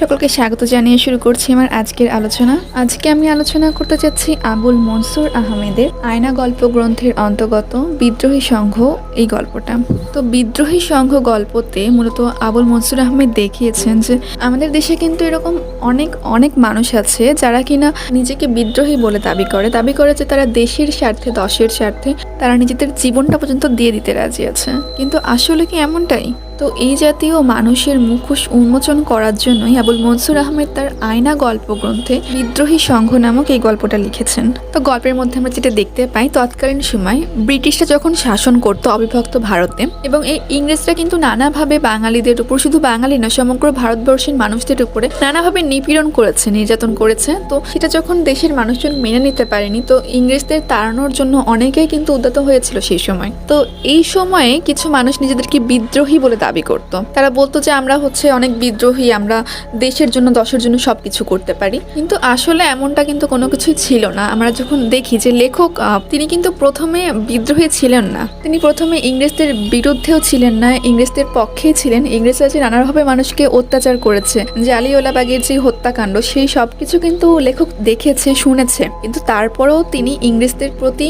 সকলকে স্বাগত জানিয়ে শুরু করছি আমার আজকের আলোচনা। আজকে আমি আলোচনা করতে চাচ্ছি আবুল মনসুর আহমেদের আয়না গল্প গ্রন্থের অন্তর্গত বিদ্রোহী সংঘ এই গল্পটা। তো বিদ্রোহী সংঘ গল্পতে মূলত আবুল মনসুর আহমেদ দেখিয়েছেন যে, আমাদের দেশে কিন্তু এরকম অনেক অনেক মানুষ আছে যারা কিনা নিজেকে বিদ্রোহী বলে দাবি করে। দাবি করে যে তারা দেশের স্বার্থে, দশের স্বার্থে তারা নিজেদের জীবনটা পর্যন্ত দিয়ে দিতে রাজি আছে। কিন্তু আসলে কি এমনটাই? তো এই জাতীয় মানুষের মুখোশ উন্মোচন করার জন্যই আবুল মনসুর আহমেদ তার আয়না গল্প গ্রন্থে বিদ্রোহী সংঘ নামক এই গল্পটা লিখেছেন। তো গল্পের মধ্যে আমরা যেটা দেখতে পাই, তৎকালীন সময় ব্রিটিশরা যখন শাসন করত অবিভক্ত ভারতে এবং এই ইংরেজরা কিন্তু নানাভাবে বাঙালিদের উপর, শুধু বাঙালি না সমগ্র ভারতবর্ষের মানুষদের উপরে নানাভাবে নিপীড়ন করেছে, নির্যাতন করেছে। তো সেটা যখন দেশের মানুষজন মেনে নিতে পারেনি, তো ইংরেজদের তাড়ানোর জন্য অনেকেই কিন্তু উদ্যত হয়েছিল সেই সময়। তো এই সময়ে কিছু মানুষ নিজেদেরকে বিদ্রোহী বলে দাবি করত। তারা বলতো যে আমরা হচ্ছে অনেক বিদ্রোহী, আমরা দেশের জন্য, দশের জন্য সব কিছু করতে পারি। কিন্তু আসলে এমনটা কিন্তু কোনো কিছুই ছিল না। আমরা যখন দেখি যে লেখক তিনি কিন্তু প্রথমে বিদ্রোহী ছিলেন না। তিনি প্রথমে ইংরেজদের বিরুদ্ধেও ছিলেন না, ইংরেজদের পক্ষেই ছিলেন। ইংরেজরা যে নানাভাবে মানুষকে অত্যাচার করেছে জালিওয়ালাবাগের যে হত্যাকাণ্ড, সেই সব কিছু কিন্তু লেখক দেখেছে, শুনেছে। কিন্তু তারপরেও তিনি ইংরেজদের প্রতি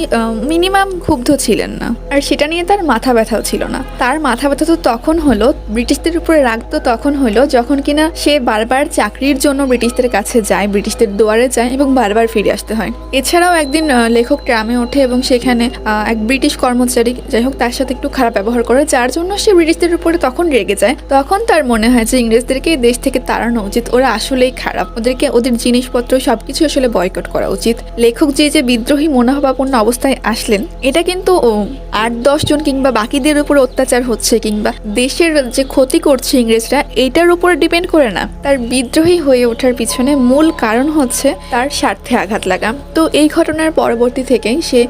মিনিমাম ক্ষুব্ধ ছিলেন না। আর সেটা নিয়ে তার মাথা ব্যথাও ছিল না। তার মাথা ব্যথা তো তখন হলো, ব্রিটিশদের উপরে রাগ তো তখন হলো যখন কিনা সে বারবার চাকরির জন্য ব্রিটিশদের কাছে যায়, ব্রিটিশদের দুয়ারে যায় এবং বারবার ফিরে আসতে হয়। এছাড়াও একদিন লেখক ট্রামে ওঠে এবং সেখানে এক ব্রিটিশ কর্মচারী, যাই হোক, তার সাথে একটু খারাপ ব্যবহার করে, যার জন্য সে ব্রিটিশদের উপরে তখন রেগে যায়। তখন তার মনে হয় যে ইংরেজদেরকে দেশ থেকে তাড়ানো উচিত, ওরা আসলেই খারাপ। ওদেরকে ওদের জিনিসপত্র সবকিছু আসলে বয়কট করা উচিত। লেখক যে যে বিদ্রোহী, মনোভাবাপন্ন অবস্থায় আসলেন, এটা কিন্তু আট, দশ জন কিংবা বাকিদের উপর অত্যাচার হচ্ছে কিংবা দেশের যে ক্ষতি করছে ইংরেজরা এটার উপর ডিপেন্ড করে না। তার বিদ্রোহী হয়ে ওঠার পিছনে মূল কারণ হচ্ছে তার স্বার্থে আঘাত লাগা। তো এই ঘটনার পরবর্তী থেকেই সে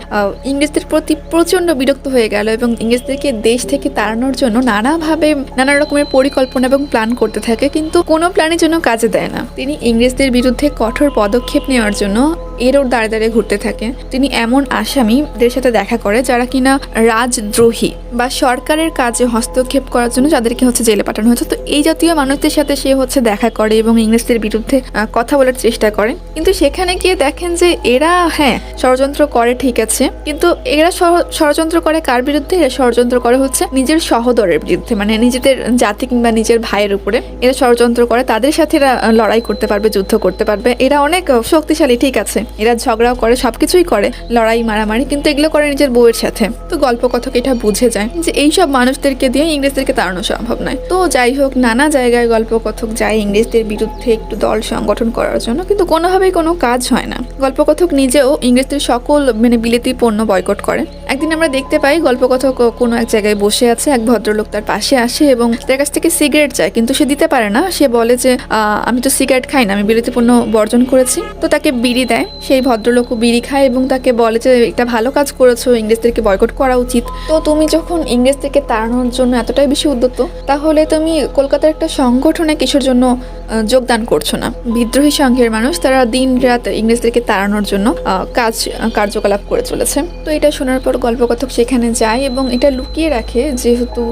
ইংরেজদের প্রতি প্রচণ্ড বিরক্ত হয়ে গেল এবং ইংরেজদেরকে দেশ থেকে তাড়ানোর জন্য নানাভাবে, নানা রকমের পরিকল্পনা এবং প্ল্যান করতে থাকে, কিন্তু কোনো প্ল্যানের জন্য কাজে দেয় না। তিনি ইংরেজদের বিরুদ্ধে কঠোর পদক্ষেপ নেওয়ার জন্য এর ওর দাঁড়ে দাঁড়িয়ে ঘুরতে থাকে। তিনি এমন আসামিদের সাথে দেখা করে যারা কিনা রাজদ্রোহী বা সরকারের কাজে হস্তক্ষেপ করার জন্য যাদেরকে হচ্ছে জেলে পাঠানো হয়েছে। তো এই জাতীয় মানুষদের সাথে সে হচ্ছে দেখা করে এবং ইংরেজদের বিরুদ্ধে কথা বলার চেষ্টা করে। কিন্তু সেখানে গিয়ে দেখেন যে এরা হ্যাঁ ষড়যন্ত্র করে, ঠিক আছে। কিন্তু এরা ষড়- ষড়যন্ত্র করে কার বিরুদ্ধে? এরা ষড়যন্ত্র করে হচ্ছে নিজের সহদরের বিরুদ্ধে মানে নিজেদের জাতি কিংবা নিজের ভাইয়ের উপরে। এরা ষড়যন্ত্র করে, তাদের সাথে এরা লড়াই করতে পারবে, যুদ্ধ করতে পারবে। এরা অনেক শক্তিশালী, ঠিক আছে। এরা ঝগড়াও করে, সবকিছুই করে, লড়াই, মারামারি, কিন্তু এগুলো করে নিজের বউয়ের সাথে। তো গল্প কথক এটা বুঝে যায় যে এইসব মানুষদেরকে দিয়ে ইংরেজদেরকে তাড়ানো সম্ভব নয়। তো যাই হোক, নানা জায়গায় গল্প কথক যায় ইংরেজদের বিরুদ্ধে একটু দল সংগঠন করার জন্য, কিন্তু কোনোভাবেই কোনো কাজ হয় না। গল্পকথক নিজেও ইংরেজদের সকল মানে বিলেতি পণ্য বয়কট করে। একদিন আমরা দেখতে পাই গল্পকথক কোনো এক জায়গায় বসে আছে, এক ভদ্রলোক তার পাশে আসে এবং তার কাছ থেকে সিগারেট চায়, কিন্তু সে দিতে পারে না। সে বলে যে আমি তো সিগারেট খাই না, আমি বিলেতি পণ্য বর্জন করেছি। তো তাকে বিড়ি দেয়। সেই ভদ্রলোকও বিড়ি খায় এবং তাকে বলে যে, এটা ভালো কাজ করেছ, ইংরেজদেরকে বয়কট করা উচিত। তো তুমি যখন ইংরেজদেরকে তাড়ানোর জন্য এতটাই বেশি উদ্যত তাহলে তুমি কলকাতার একটা সংগঠনে কিসের জন্য যোগদান করছ না? বিদ্রোহী সংঘের মানুষ, তারা দিন রাত ইংরেজদেরকে তাড়ানোর জন্য কাজ কার্যকলাপ করে চলেছে। তো এটা শোনার পর গল্পকথক সেখানে যায় এবং এটা লুকিয়ে রাখে যেহেতু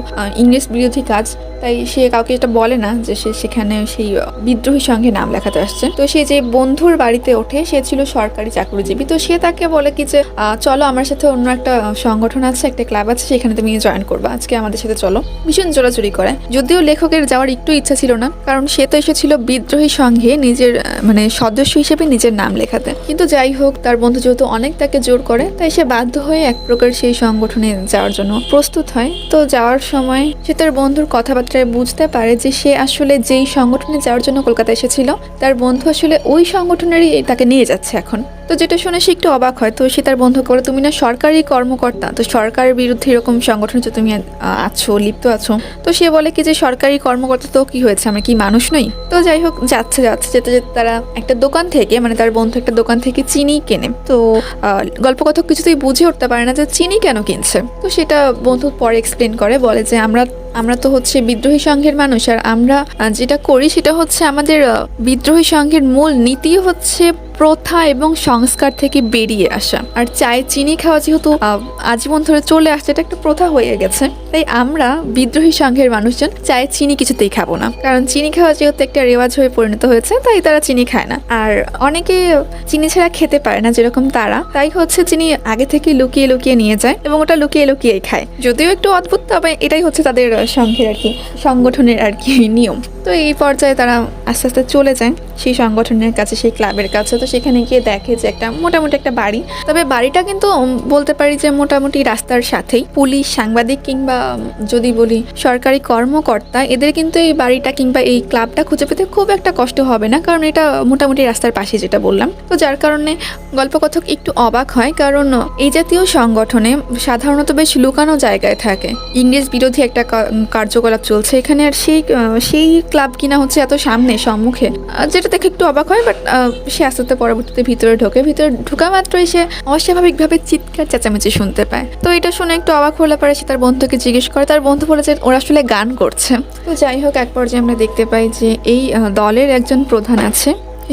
ইংরেজ বিরোধী কাজ, তাই সে কাউকে এটা বলে না যে সে সেখানে সেই বিদ্রোহী সংঘে নাম লেখাতে আসছে। তো সে যে বন্ধুর বাড়িতে ওঠে, সে ছিল সরকারি চাকরিজীবী। তো সে তাকে বলে কি যে চলো আমার সাথে অন্য একটা সংগঠন আছে, একটা ক্লাব আছে, সেখানে তুমি জয়েন করবে। আজকে আমাদের সাথে চলো। ভীষণ জোরাজুরি করে। যদিও লেখকের যাওয়ার একটু ইচ্ছা ছিল না, কারণ সে তো এসেছিল বিদ্রোহী সংঘে নিজের মানে সদস্য হিসেবে নিজের নাম লেখাতে। কিন্তু যাই হোক, তার বন্ধু যেহেতু অনেক তাকে জোর করে, তাই সে বাধ্য হয়ে এক প্রকার সেই সংগঠনে যাওয়ার জন্য প্রস্তুত হয়। তো যাওয়ার সময় সে তার বন্ধুর কথাবার্তায় বুঝতে পারে যে সে আসলে যেই সংগঠনে যাওয়ার জন্য কলকাতা এসেছিল, তার বন্ধু আসলে ওই সংগঠনেরই তাকে নিয়ে যাচ্ছে এখন। তো যেটা শুনে সে একটু অবাক হয় তো সে তার বন্ধুকে বলে তুমি না সরকারি কর্মকর্তা? তো সরকারের বিরুদ্ধে এরকম সংগঠনে যে তুমি আছো লিপ্ত আছো? তো সে বলে কি যে সরকারি কর্মকর্তা তো কি হয়েছে? আমরা কি মানুষ নই? তো যাই হোক যাচ্ছে যাচ্ছে যেতে যেতে তারা একটা দোকান থেকে মানে তার বন্ধু একটা দোকান থেকে চিনি কেনে। তো আহ, গল্পকথক কিছুতেই বুঝে উঠতে পারে না যে চিনি কেন কিনছে। তো সেটা বন্ধু পরে এক্সপ্লেন করে বলে যে আমরা আমরা তো হচ্ছে বিদ্রোহী সংঘের মানুষ আর আমরা যেটা করি সেটা হচ্ছে আমাদের বিদ্রোহী সংঘের মূল নীতি হচ্ছে প্রথা এবং সংস্কার থেকে বেরিয়ে আসা। আর চায়ে চিনি খাওয়া যেহেতু আজীবন ধরে চলে আসছে, এটা একটা প্রথা হয়ে গেছে। তাই আমরা বিদ্রোহী সংঘের মানুষজন চায়ে চিনি কিছুতেই খাব না। কারণ চিনি খাওয়া যেহেতু একটা রেওয়াজ হয়ে পরিণত হয়েছে, তাই তারা চিনি খায় না। আর অনেকে চিনি ছাড়া খেতে পারে না যেরকম তারা। তাই হচ্ছে চিনি আগে থেকে লুকিয়ে লুকিয়ে নিয়ে যায় এবং ওটা লুকিয়ে লুকিয়েই খায়। যদিও একটু অদ্ভুত, তবে এটাই হচ্ছে তাদের সংঘের আর কি, সংগঠনের আর কি নিয়ম। তো এই পর্যায়ে তারা আস্তে আস্তে চলে যায়। সেই সংগঠনের কাছে, সেই ক্লাবের কাছে। তো সেখানে গিয়ে দেখে যে একটা মোটামুটি একটা বাড়ি। তবে বাড়িটা কিন্তু বলতে পারি যে মোটামুটি রাস্তার সাথেই। পুলিশ, সাংবাদিক কিংবা যদি বলি সরকারি কর্মকর্তা, এদের কিন্তু এই বাড়িটা কিংবা এই ক্লাবটা খুঁজে পেতে খুব একটা কষ্ট হবে না। কারণ এটা মোটামুটি রাস্তার পাশে যেটা বললাম। তো যার কারণে গল্পকথক একটু অবাক হয়। কারণ এই জাতীয় সংগঠনে সাধারণত বেশ লুকানো জায়গায় থাকে। ইংরেজ বিরোধী একটা কার্যকলাপ চলছে এখানে। আর সেই সেই ক্লাব কিনা হচ্ছে এত সামনে, সম্মুখে। যেটা দেখে একটু অবাক হয়, বাট সে আস্তে পরবর্তীতে ভিতরে ঢোকে। ভিতরে ঢোকা মাত্রই সে অস্বাভাবিকভাবে চিৎকার চেঁচামেচি শুনতে পায়। তো এটা শুনে একটু অবাক হলে পরে সে তার বন্ধুকে জিজ্ঞেস করে। তার বন্ধু বলে যে, ওরা আসলে গান করছে। তো যাই হোক, এক পর্যায়ে আমরা দেখতে পাই যে, এই দলের একজন প্রধান আছে।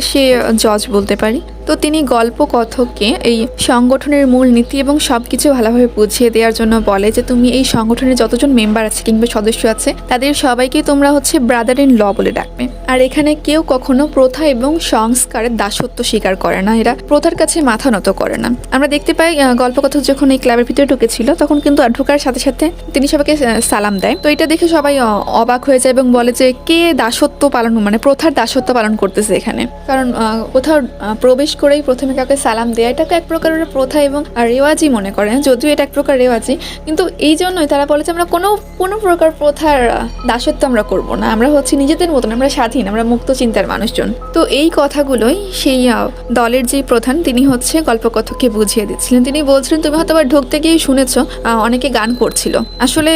সে জজ বলতে পারি। তো তিনি গল্প কথককে এই সংগঠনের মূল নীতি এবং সব কিছু ভালোভাবে বুঝিয়ে দেওয়ার জন্য বলে যে তুমি এই সংগঠনের যতজন মেম্বার আছে কিংবা সদস্য আছে, তাদের সবাইকে তোমরা হচ্ছে ব্রাদার ইন ল বলে ডাকবে। আর এখানে কেউ কখনো প্রথা এবং সংস্কারের দাসত্ব স্বীকার করে না, এরা প্রথার কাছে মাথা নত করে না। আমরা দেখতে পাই গল্পকথক যখন এই ক্লাবের ভিতরে ঢুকেছিল, তখন কিন্তু ঢোকার সাথে সাথে তিনি সবাইকে সালাম দেয়। তো এটা দেখে সবাই অবাক হয়ে যায় এবং বলে যে কে দাসত্ব পালন মানে প্রথার দাসত্ব পালন করতেছে এখানে? কারণ কোথাও প্রবেশ করেই প্রথমে কাউকে সালাম দেয়, এটাকে এক প্রকারের প্রথা এবং রেওয়াজই মনে করেন, যদিও এটা এক প্রকার রেওয়াজই কিন্তু এই জন্যই তারা বলে যে আমরা কোনো কোনো প্রকার প্রথার দাসত্ব আমরা করব না। আমরা হচ্ছে নিজেদের মতন, আমরা স্বাধীন, আমরা মুক্ত চিন্তার মানুষজন। তো এই কথাগুলোই সেই দলের যে প্রধান, তিনি হচ্ছে গল্পকথককে বুঝিয়ে দিচ্ছিলেন। তিনি বলছিলেন, তুমি হয়তো আবার ঢুকতে গিয়ে শুনেছো অনেকে গান করছিল। আসলে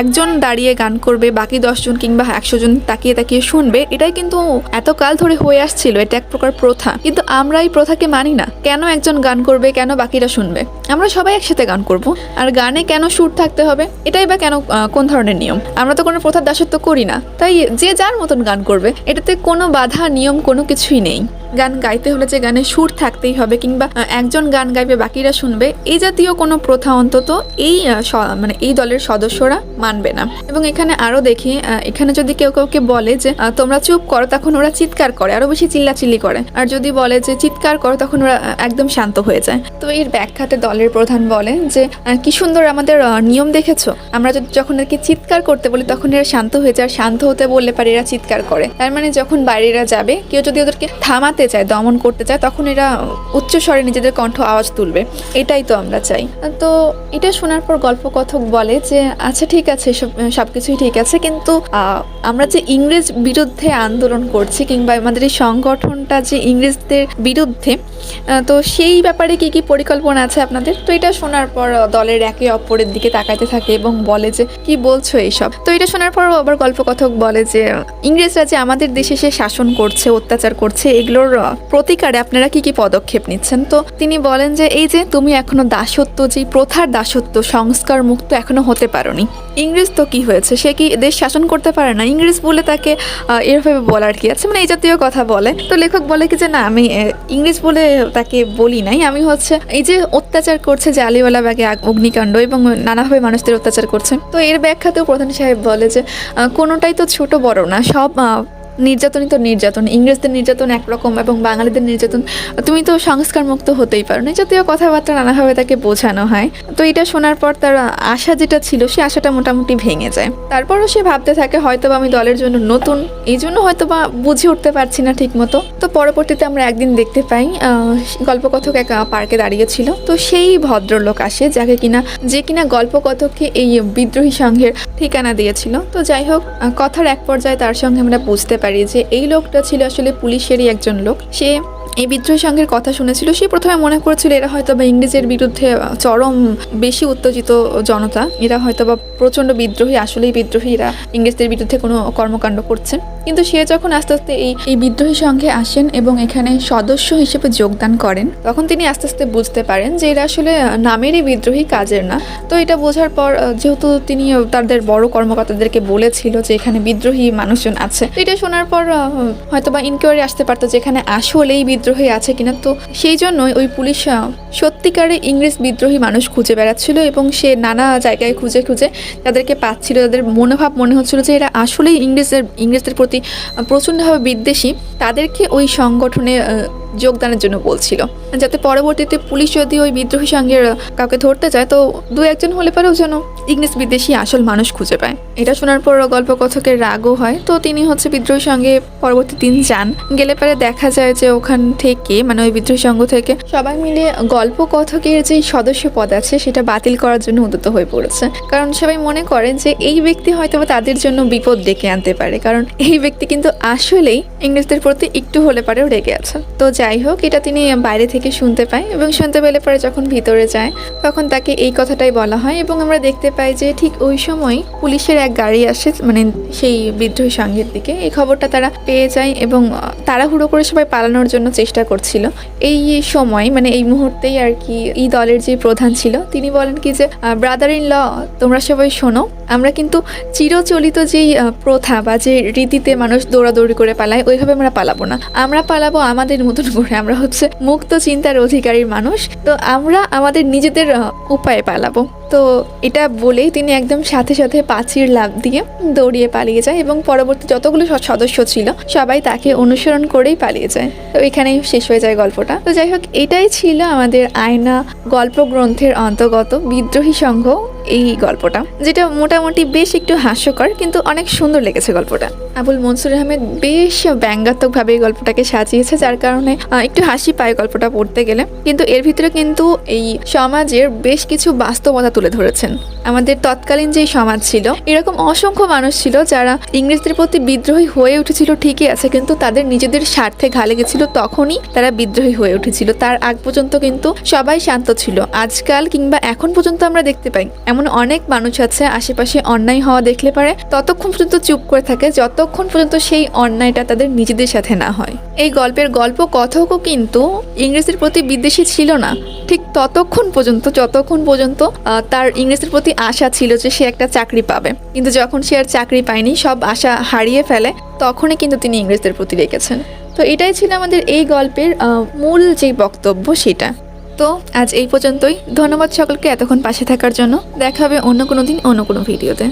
একজন দাঁড়িয়ে গান করবে, বাকি দশজন কিংবা একশো জন তাকিয়ে তাকিয়ে শুনবে, এটাই কিন্তু এতকাল ধরে হয়ে আসছিল, এটা এক প্রকার প্রথা। কিন্তু আমরা এই প্রথাকে মানি না। কেন একজন গান করবে, কেন বাকিরা শুনবে? আমরা সবাই একসাথে গান করব। আর গানে কেন সুর থাকতে হবে? এটাই বা কেন কোন ধরনের নিয়ম? আমরা তো কোনো প্রথার দাসত্ব করি না। তাই যে যার মতন গান করবে, এটাতে কোনো বাধা, নিয়ম, কোনো কিছুই নেই। গান গাইতে হলে যে গানে সুর থাকতেই হবে কিংবা একজন গান গাইবে, বাকিরা শুনবে, এই জাতীয় কোনো প্রথা অন্তত এই মানে এই দলের সদস্যরা মানবে না। এবং এখানে আরও দেখি এখানে যদি কেউ কাউকে বলে যে তোমরা চুপ করো, তখন ওরা চিৎকার করে, আরও বেশি চিল্লাচিল্লি করে। আর যদি বলে যে চিৎকার করো, তখন ওরা একদম শান্ত হয়ে যায়। তো এর ব্যাখ্যাতে দলের প্রধান বলে যে কি সুন্দর আমাদের নিয়ম দেখেছ? আমরা যদি যখন আর কি চিৎকার করতে বলি, তখন এরা শান্ত হয়ে যায় শান্ত হতে বললে পারে এরা চিৎকার করে। তার মানে যখন বাইরেরা যাবে, কেউ যদি ওদেরকে থামাতে চায়, দমন করতে চায়, তখন এরা উচ্চ স্বরে নিজেদের কণ্ঠ আওয়াজ তুলবে। এটাই তো আমরা চাই। তো এটা শোনার পর গল্পকথক বলে যে আচ্ছা ঠিক আছে, সব কিছুই ঠিক আছে, কিন্তু আমরা যে ইংরেজ বিরুদ্ধে আন্দোলন করছি কিংবা আমাদের এই সংগঠনটা যে ইংরেজদের বিরুদ্ধে তো সেই ব্যাপারে কি কি পরিকল্পনা আছে আপনাদের? তো এটা শোনার পর দলের একে অপরের দিকে তাকাতে থাকে এবং বলে যে, কি বলছো এইসব? তো এটা শোনার পর আবার গল্পকথক বলে যে, ইংরেজরা যে আমাদের দেশে সে শাসন করছে, অত্যাচার করছে, এগুলোর প্রতিকারে আপনারা কি কি পদক্ষেপ নিচ্ছেন? তো তিনি বলেন যে, এই যে তুমি এখনও দাসত্ব যে প্রথার দাসত্ব সংস্কার মুক্ত এখনও হতে পারোনি। ইংরেজ তো কি হয়েছে? সে কি দেশ শাসন করতে পারে না? ইংরেজ বলে তাকে এরভাবে বলার কি আছে? মানে এই জাতীয় কথা বলে। তো লেখক বলে কি যে, না, আমি ইংরেজ বলে তাকে বলি নাই। আমি হচ্ছে এই যে অত্যাচার করছে যে আলিওয়ালা ব্যাগে অগ্নিকাণ্ড এবং নানাভাবে মানুষদের অত্যাচার করছে। তো এর ব্যাখ্যাতেও প্রধান সাহেব বলে যে কোনোটাই তো ছোট বড় না, সব নির্যাতনই তো নির্যাতন, ইংরেজদের নির্যাতন একরকম এবং বাঙালিদের নির্যাতন, তুমি তো সংস্কার মুক্ত হতেই পারো না জাতীয় কথাবার্তা নানাভাবে তাকে বোঝানো হয়। তো এটা শোনার পর তার আশা যেটা ছিল, সে আশাটা মোটামুটি ভেঙে যায়। তারপরও সে ভাবতে থাকে হয়তো আমি দলের জন্য নতুন, এই জন্য হয়তো বা বুঝে উঠতে পারছি না ঠিক মতো তো পরবর্তীতে আমরা একদিন দেখতে পাই গল্পকথক এক পার্কে দাঁড়িয়েছিল তো সেই ভদ্রলোক আসে, যাকে কিনা, যে কিনা গল্পকথককে এই বিদ্রোহী সংঘের ঠিকানা দিয়েছিল। তো যাই হোক কথার এক পর্যায়ে তার সঙ্গে আমরা বুঝতে পারি যে এই লোকটা ছিল আসলে পুলিশেরই একজন লোক। সে এই বিদ্রোহী সংঘের কথা শুনেছিল, সে প্রথমে মনে করেছিল এরা হয়তো বা ইংরেজের বিরুদ্ধে চরম বেশি উত্তেজিত জনতা। এরা হয়তো বা প্রচণ্ড বিদ্রোহী, আসলেই বিদ্রোহী, এরা ইংরেজদের বিরুদ্ধে কোনো কর্মকাণ্ড করছে কিন্তু সে যখন আস্তে আস্তে এই এই বিদ্রোহী সংঘে আসেন এবং এখানে সদস্য হিসেবে যোগদান করেন, তখন তিনি আস্তে আস্তে বুঝতে পারেন যে এরা আসলে নামেরই বিদ্রোহী, কাজের না। তো এটা বোঝার পর যেহেতু তিনি তাদের বড় কর্মকর্তাদেরকে বলেছিল যে এখানে বিদ্রোহী মানুষজন আছে এটা শোনার পর হয়তো বা ইনকোয়ারি আসতে পারতো যে এখানে আসলেই বিদ্রোহী আছে কিনা তো সেই জন্যই ওই পুলিশ সত্যিকারে ইংরেজ বিদ্রোহী মানুষ খুঁজে বেড়াচ্ছিল এবং সে নানা জায়গায় খুঁজে খুঁজে তাদেরকে পাচ্ছিল। তাদের মনোভাব মনে হচ্ছিল যে এরা আসলেই ইংরেজদের ইংরেজদের প্রতি প্রচণ্ডভাবে বিদ্বেষী। তাদেরকে ওই সংগঠনে যোগদানের জন্য বলছিল। যাতে পরবর্তীতে পুলিশ যদি ওই বিদ্রোহী সঙ্গের কাউকে ধরতে যায় তো দু একজন হলে পরেও যেন ইংরেজ বিদেশি আসল মানুষ খুঁজে পায়। এটা শোনার পর গল্প কথকের রাগও হয়। তো তিনি হচ্ছে বিদ্রোহী সঙ্গে পরবর্তী দিন যান। গেলে পরে দেখা যায় যে ওখান থেকে মানে ওই বিদ্রোহী সংঘ থেকে সবাই মিলে গল্প কথকের যে সদস্য পদ আছে, সেটা বাতিল করার জন্য উদ্যত হয়ে পড়েছে। কারণ সবাই মনে করেন যে এই ব্যক্তি হয়তো তাদের জন্য বিপদ ডেকে আনতে পারে। কারণ এই ব্যক্তি কিন্তু আসলেই ইংরেজদের প্রতি একটু হলে পারেও রেগে আছে। তো যাই হোক, এটা তিনি বাইরে থেকে শুনতে পায় এবং শুনতে পেলে পরে যখন ভিতরে যায়, তখন তাকে এই কথাটাই বলা হয় এবং আমরা দেখতে পাই যে ঠিক ওই সময় পুলিশের এক গাড়ি আসে মানে সেই বিদ্রোহী সংঘের দিকে। এই খবরটা তারা পেয়ে যায় এবং তাড়াহুড়ো করে সবাই পালানোর জন্য চেষ্টা করছিল। এই সময় মানে এই মুহূর্তেই আর কি এই দলের যে প্রধান ছিল, তিনি বলেন কি যে ব্রাদার ইন ল তোমরা সবাই শোনো। আমরা কিন্তু চিরচলিত যেই প্রথা বা যে রীতিতে মানুষ দৌড়াদৌড়ি করে পালায়, ওইভাবে আমরা পালাবো না। আমরা পালাবো আমাদের মতন করে আমরা হচ্ছে মুক্ত চিন্তার অধিকারীর মানুষ। তো আমরা আমাদের নিজেদের উপায়ে পালাবো। তো এটা বলেই তিনি একদম সাথে সাথে পাঁচির লাভ দিয়ে দৌড়িয়ে পালিয়ে যায় এবং পরবর্তী যতগুলো সদস্য ছিল, সবাই তাকে অনুসরণ করেই পালিয়ে যায়। তো এখানেই শেষ হয়ে যায় গল্পটা। তো যাই হোক, এটাই ছিল আমাদের আয়না গল্প গ্রন্থের অন্তর্গত বিদ্রোহী সংঘ এই গল্পটা, যেটা মোটামুটি বেশ একটু হাস্যকর, কিন্তু অনেক সুন্দর লেগেছে গল্পটা। আবুল মনসুর আহমেদ বেশ ব্যঙ্গাত্মকভাবে এই গল্পটাকে সাজিয়েছে, যার কারণে একটু হাসি পায় গল্পটা পড়তে গেলে। কিন্তু এর ভিতরে কিন্তু এই সমাজের বেশ কিছু বাস্তবতা তুলে ধরেছেন। আমাদের তৎকালীন যে সমাজ ছিল, এরকম অসংখ্য মানুষ ছিল যারা ইংরেজদের প্রতি বিদ্রোহী হয়ে উঠেছিল, ঠিকই আছে, কিন্তু তাদের নিজেদের স্বার্থে ঘালে গেছিল তখনই তারা বিদ্রোহী হয়ে উঠেছিল। তার আগ পর্যন্ত কিন্তু সবাই শান্ত ছিল। আজকাল কিংবা এখন পর্যন্ত আমরা দেখতে পাই, এমন অনেক মানুষ আছে, আশেপাশে অন্যায় হওয়া দেখলে পারে, ততক্ষণ পর্যন্ত চুপ করে থাকে, যতক্ষণ পর্যন্ত সেই অন্যায়টা তাদের নিজেদের সাথে না হয়। এই গল্পের গল্প কথকও কিন্তু ইংরেজের প্রতি বিদ্বেষী ছিল না। ঠিক ততক্ষণ পর্যন্ত, যতক্ষণ পর্যন্ত তার ইংরেজের প্রতি আশা ছিল যে সে একটা চাকরি পাবে। কিন্তু যখন সে আর চাকরি পায়নি, সব আশা হারিয়ে ফেলে, তখনই কিন্তু তিনি ইংরেজদের প্রতি রেখেছেন। তো এটাই ছিল আমাদের এই গল্পের মূল যে বক্তব্য সেটা। তো আজ এই পর্যন্তই। ধন্যবাদ সকলকে এতক্ষণ পাশে থাকার জন্য। দেখা হবে অন্য কোনো দিন, অন্য কোনো ভিডিওতে।